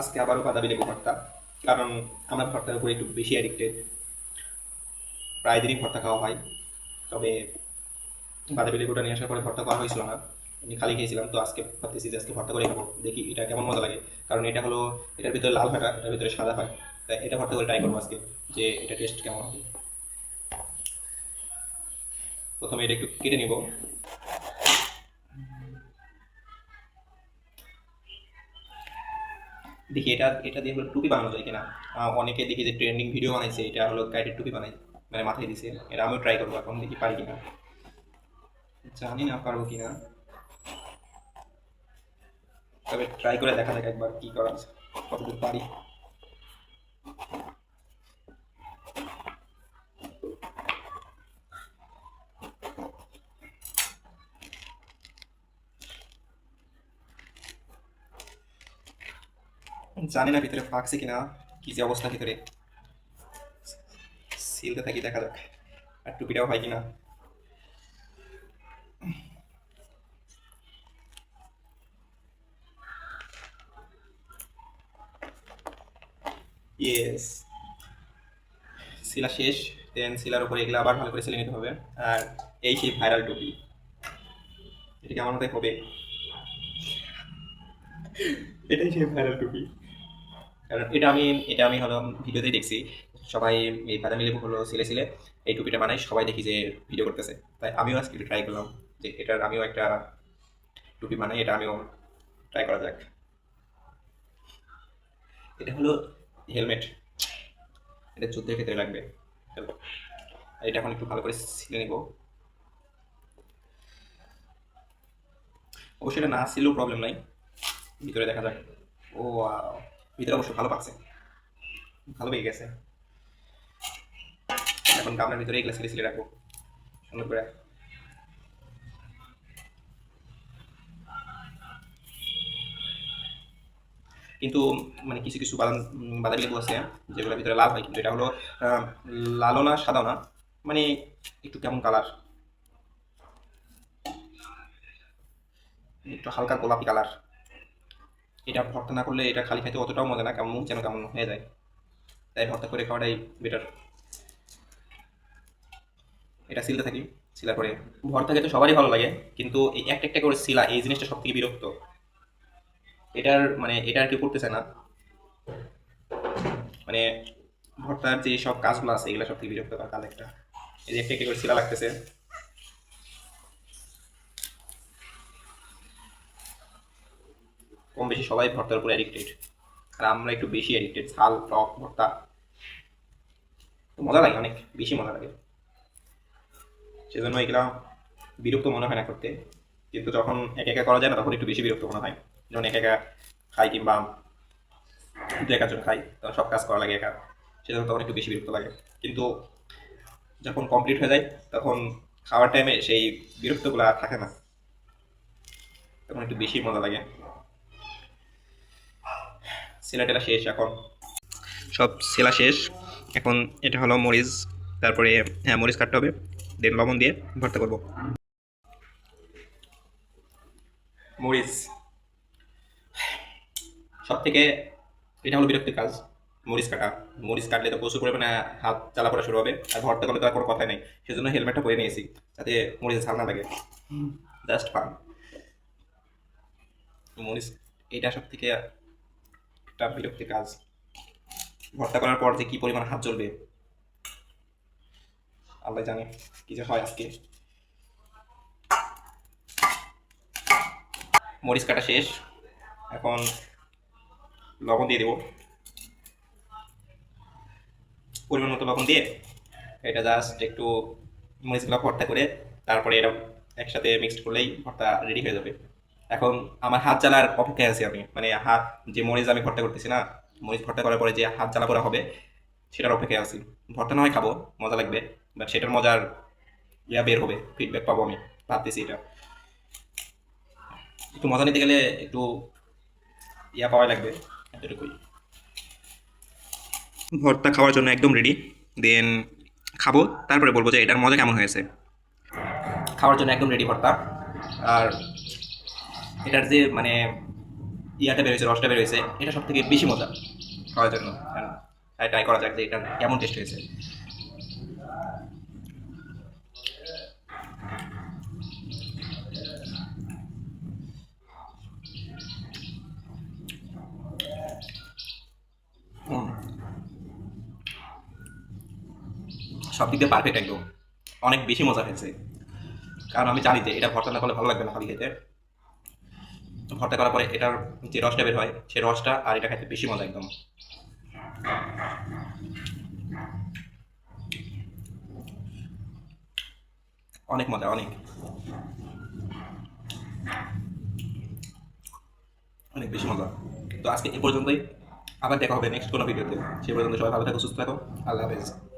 আজকে আবারও বাদাবি লেবু ভর্তা, কারণ আমরা ভর্তার উপরে একটু বেশি অ্যাডিক্টেড প্রায় দিনই ভর্তা খাওয়া হয়, তবে বাদাবি লেবুটা নিয়ে আসার পরে ভর্তা করা হয়েছিল না। আমি খালি খেয়েছিলাম, তো আজকে ভাবতেছি যে আজকে ভর্তা করে খাব, দেখি এটা কেমন মজা লাগে। কারণ এটা হলো, এটার ভিতরে লাল না এটার ভিতরে সাদা হয়। তাই এটা ভর্তা করে ট্রাই করব আজকে, যে এটা টেস্ট কেমন হবে। প্রথমে এটা একটু কেটে নিব। দেখি এটা এটা দিয়ে হলো টুপি বানানো যায় কিনা। অনেকে দেখি যে ট্রেন্ডিং ভিডিও বানাইছে, এটা হলো গাইডের টুপি বানাই মানে মাথায় দিছে। এটা আমিও ট্রাই করব এখন, দেখি পারি কিনা। জানি না পারব কিনা। তবে ট্রাই করে দেখা যাক একবার কি করা কতদূর পারি। জানি না ভিতরে ফাঁকছে কিনা, কি যে অবস্থা ভিতরে। সিলতে থাকি, দেখা যাক, আর টুপিটাও হয় কিনা। ইয়েস শিলা শেষ দেন শিলার উপরে এগুলো আবার ভালো করে সিলে নিতে হবে। আর এই সেই ভাইরাল টুপি, এটা আমার মতো হবে? এটাই সেই ভাইরাল টুপি। কারণ এটা আমি এটা আমি হলো ভিডিওতেই দেখছি। সবাই এই বাদামি লেবু হলো সিলে সিলে এই টুপিটা বানাই সবাই দেখি যে ভিডিও করতেছে। তাই আমিও আজকে একটু ট্রাই করলাম যে এটার আমিও একটা টুপি বানাই, এটা আমিও ট্রাই করা যাক। এটা হলো হেলমেট এটা যুদ্ধের ক্ষেত্রে লাগবে। এটা এখন একটু ভালো করে সিলে নিব। অবশ্যই এটা না সিলেও প্রবলেম নাই। ভিতরে দেখা যাক। ও ভিতরে অবশ্য ভালো পাচ্ছে ভালো পেয়ে গেছে। এখন গামলার ভিতরে এগুলো সিলে সিলে রাখব। সুন্দর করে। কিন্তু মানে কিছু কিছু বাদাম বাদামি লেবু আছে, যেগুলোর ভিতরে লাল হয়। কিন্তু এটা হলো লালও না, সাদাও না। মানে একটু কেমন কালার একটু হালকা গোলাপি কালার এটা ভর্তা না করলে এটা খালি খাইতে অতটাও মজা না, কেমন যেন কেমন হয়ে যায়। তাই ভর্তা করে খাওয়াটাই বেটার এটা সিলতে থাকি সিলার পরে ভর্তা খেতে সবারই ভালো লাগে, কিন্তু এই একটা একটা করে সিলা এই জিনিসটা সব থেকে বিরক্ত। এটার মানে এটা আর কি করতে চায় না। মানে ভর্তার যে সব কাজগুলো আছে, এগুলো সব থেকে বিরক্ত কাজ একটা এই যে একটা একটা করে শিলা লাগতেছে। কম বেশি সবাই ভর্তার উপর অ্যাডিক্টেড আর আমরা একটু বেশি অ্যাডিক্টেড ঝাল, টক, ভর্তা। মজা লাগে, অনেক বেশি মজা লাগে। সেজন্য এগুলা বিরক্ত মনে হয় না করতে। কিন্তু যখন একা একা করা যায় না, তখন একটু বেশি বিরক্ত মনে হয়। যখন একা একা খাই কিংবা দু একার খাই, তখন সব কাজ করা লাগে একা। সেজন্য তখন একটু বেশি বিরক্ত লাগে। কিন্তু যখন কমপ্লিট হয়ে যায়, তখন খাওয়ার টাইমে সেই বিরক্তগুলো আর থাকে না। তখন একটু বেশি মজা লাগে। সেলা টেলা শেষ এখন। সব সেলা শেষ। এখন এটা হলো মরিচ তারপরে হ্যাঁ মরিচ কাটতে হবে। দেন লবণ দিয়ে ভর্তা করব। মরিচ। সব থেকে এটা হলো বিরক্তির কাজ মরিচ কাটা। মরিচ কাটলে তো প্রচুর পরিমাণে হাত চালা পড়া শুরু হবে আর ভর্তা করলে তো আর কোনো কথাই নেই। সেজন্য হেলমেটটা পরে নিয়েছি যাতে মরিচ ঝাল না লাগে। জাস্ট ফান মরিচ এটা সব থেকে একটা বিরক্তির কাজ। ভর্তা করার পর যে কি পরিমাণ হাত জ্বলবে, আল্লাহ জানে কি যে হয় আজকে। মরিচ কাটা শেষ। এখন লবণ দিয়ে দেবো। পরিমাণ মতো লবণ দিয়ে এটা জাস্ট একটু মরিচগুলো ভর্তা করে তারপরে এটা একসাথে মিক্সড করলেই ভর্তা রেডি হয়ে যাবে। এখন আমার হাত জ্বালার অপেক্ষায় আছি আমি। মানে হাত যে মরিচ আমি ভর্তা করতেছি না, মরিচ ভর্তা করার পরে যে হাত জ্বালা করা হবে, সেটার অপেক্ষায় আছি। ভর্তা না হয় খাব, মজা লাগবে বাট সেটার মজার ইয়া বের হবে ফিডব্যাক পাবো আমি, ভাবতেছি এটা। একটু মজা নিতে গেলে একটু ইয়া পাওয়া লাগবে, এতটুকুই। ভর্তা খাওয়ার জন্য একদম রেডি দেন খাব, তারপরে বলব যে এটার মজা কেমন হয়েছে। খাওয়ার জন্য একদম রেডি ভর্তা, আর এটার যে মানে ইয়াটা বেরোয়েছে রসটা বেরোয়েছে এটা সব থেকে বেশি মজা খাওয়ার জন্য। ট্রাই করা যাক যে এটা কেমন টেস্ট হয়েছে। সব দিক দিয়ে পারফেক্ট একদম। অনেক বেশি মজা হয়েছে। কারণ আমি জানি যে এটা ভর্তা না করলে ভালো লাগবে না খালি খেতে। ভর্তা করার পরে এটার যে রসটা বের হয় সেই রসটা আর এটা খেতে বেশি মজা একদম। অনেক মজা, অনেক। অনেক বেশি মজা। তো আজকে এ পর্যন্তই। আবার দেখা হবে নেক্সট কোনো ভিডিওতে। সে পর্যন্ত সবাই ভালো থাকো, সুস্থ থাকো। আল্লাহ হাফেজ।